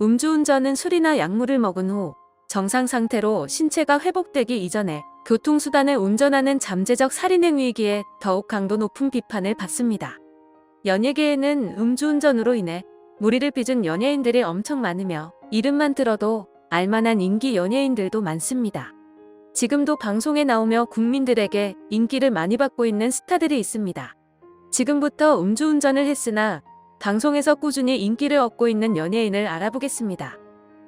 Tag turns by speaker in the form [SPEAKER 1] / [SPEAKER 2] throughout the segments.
[SPEAKER 1] 음주운전은 술이나 약물을 먹은 후 정상 상태로 신체가 회복되기 이전에 교통수단을 운전하는 잠재적 살인행위이기에 더욱 강도 높은 비판을 받습니다. 연예계에는 음주운전으로 인해 무리를 빚은 연예인들이 엄청 많으며 이름만 들어도 알만한 인기 연예인들도 많습니다. 지금도 방송에 나오며 국민들에게 인기를 많이 받고 있는 스타들이 있습니다. 지금부터 음주운전을 했으나 방송에서 꾸준히 인기를 얻고 있는 연예인을 알아보겠습니다.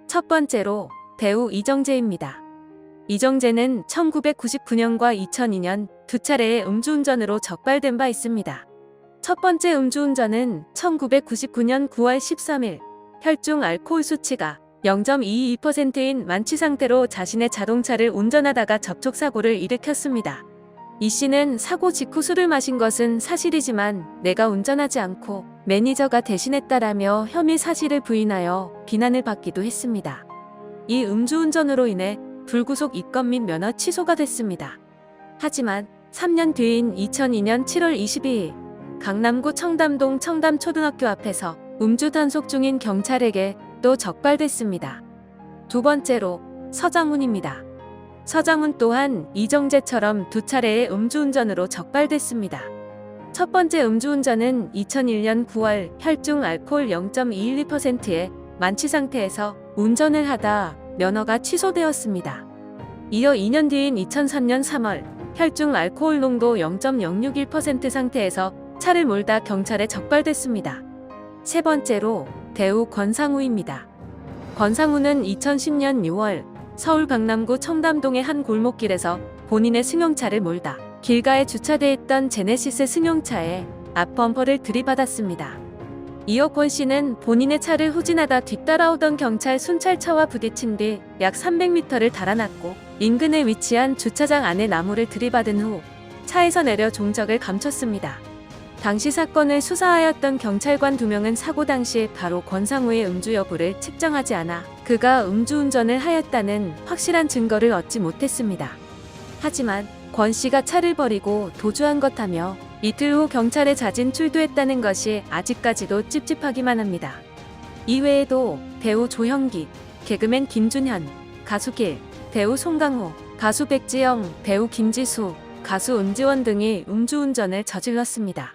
[SPEAKER 1] 첫 번째로 배우 이정재입니다. 이정재는 1999년과 2002년 두 차례의 음주운전으로 적발된 바 있습니다. 첫 번째 음주운전은 1999년 9월 13일 혈중 알코올 수치가 0.22%인 만취 상태로 자신의 자동차를 운전하다가 접촉사고를 일으켰습니다. 이 씨는 사고 직후 술을 마신 것은 사실이지만 내가 운전하지 않고 매니저가 대신했다라며 혐의 사실을 부인하여 비난을 받기도 했습니다. 이 음주운전으로 인해 불구속 입건 및 면허 취소가 됐습니다. 하지만 3년 뒤인 2002년 7월 22일 강남구 청담동 청담초등학교 앞에서 음주 단속 중인 경찰에게 또 적발됐습니다. 두 번째로 서장훈입니다. 서장훈 또한 이정재처럼 두 차례의 음주운전으로 적발됐습니다. 첫 번째 음주운전은 2001년 9월 혈중 알코올 0.212%의 만취 상태에서 운전을 하다 면허가 취소되었습니다. 이어 2년 뒤인 2003년 3월 혈중 알코올 농도 0.061% 상태에서 차를 몰다 경찰에 적발됐습니다. 세 번째로 배우 권상우입니다. 권상우는 2010년 6월 서울 강남구 청담동의 한 골목길에서 본인의 승용차를 몰다 길가에 주차돼 있던 제네시스 승용차에 앞 범퍼를 들이받았습니다. 이어 권 씨는 본인의 차를 후진하다 뒤따라오던 경찰 순찰차와 부딪힌 뒤 약 300m를 달아났고 인근에 위치한 주차장 안에 나무를 들이받은 후 차에서 내려 종적을 감췄습니다. 당시 사건을 수사하였던 경찰관 두 명은 사고 당시 바로 권상우의 음주 여부를 측정하지 않아 그가 음주운전을 하였다는 확실한 증거를 얻지 못했습니다. 하지만 권 씨가 차를 버리고 도주한 것하며 이틀 후 경찰에 자진 출두했다는 것이 아직까지도 찝찝하기만 합니다. 이외에도 배우 조형기, 개그맨 김준현, 가수 길, 배우 송강호, 가수 백지영, 배우 김지수, 가수 은지원 등이 음주운전을 저질렀습니다.